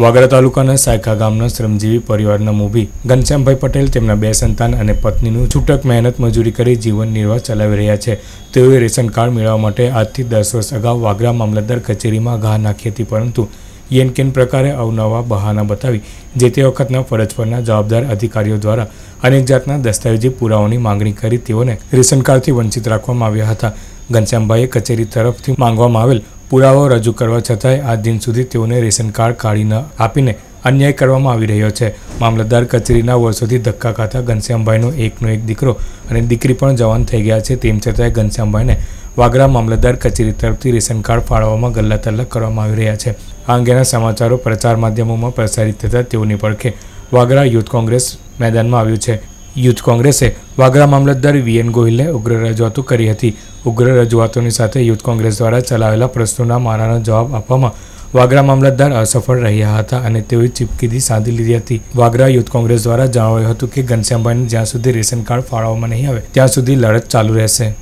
વાગરા તાલુકાના સાયખા ગામના શ્રમજીવી પરિવારના મોભી ઘનશ્યામભાઈ પટેલ, તેમના બે સંતાન અને પત્નીનું છૂટક મહેનત મજૂરી કરી જીવન નિર્વાહ ચલાવી રહ્યા છે. તેઓએ રેશન કાર્ડ મેળવવા માટે આજથી દસ વર્ષ અગાઉ વાગરા મામલતદાર કચેરીમાં ઘા નાખી હતી, પરંતુ યેન કેન પ્રકારે અવનવા બહાના બતાવી જે તે વખતના ફરજ પરના જવાબદાર અધિકારીઓ દ્વારા અનેક જાતના દસ્તાવેજી પુરાવાની માંગણી કરી તેઓને રેશન કાર્ડથી વંચિત રાખવામાં આવ્યા હતા. ઘનશ્યામભાઈએ કચેરી તરફથી માંગવામાં આવેલ પુરાવો રજૂ કરવા છતાંય આ દિન સુધી તેઓને રેશન કાર્ડ કાઢી ન આપીને અન્યાય કરવામાં આવી રહ્યો છે. મામલતદાર કચેરીના વર્ષોથી ધક્કા ખાતા ઘનશ્યામભાઈનો એકનો એક દીકરો અને દીકરી પણ જવાન થઈ ગયા છે. તેમ છતાંય ઘનશ્યામભાઈને વાગરા મામલતદાર કચેરી તરફથી રેશન કાર્ડ ફાળવવામાં ગલ્લાતલ્લા કરવામાં આવી રહ્યા છે. આ અંગેના સમાચારો પ્રચાર માધ્યમોમાં પ્રસારિત થતાં તેઓની પડખે વાગરા યુથ કોંગ્રેસ મેદાનમાં આવ્યું છે. યુથ કોંગ્રેસે વાગરા મામલતદાર વીએન ગોહિલને ઉગ્ર રજૂઆતો કરી હતી. ઉગ્ર રજૂઆતોની સાથે યુથ કોંગ્રેસ દ્વારા ચલાવેલા પ્રશ્નોના મારાનો જવાબ આપવામાં વાગરા મામલતદાર અસફળ રહ્યા હતા અને તેઓએ ચીપકીદી સાધી લીધી હતી. વાગરા યુથ કોંગ્રેસ દ્વારા જણાવાયું હતું કે ઘનશ્યામભાઈને જ્યાં સુધી રેશન કાર્ડ ફાળવવામાં નહીં આવે, ત્યાં સુધી લડત ચાલુ રહેશે.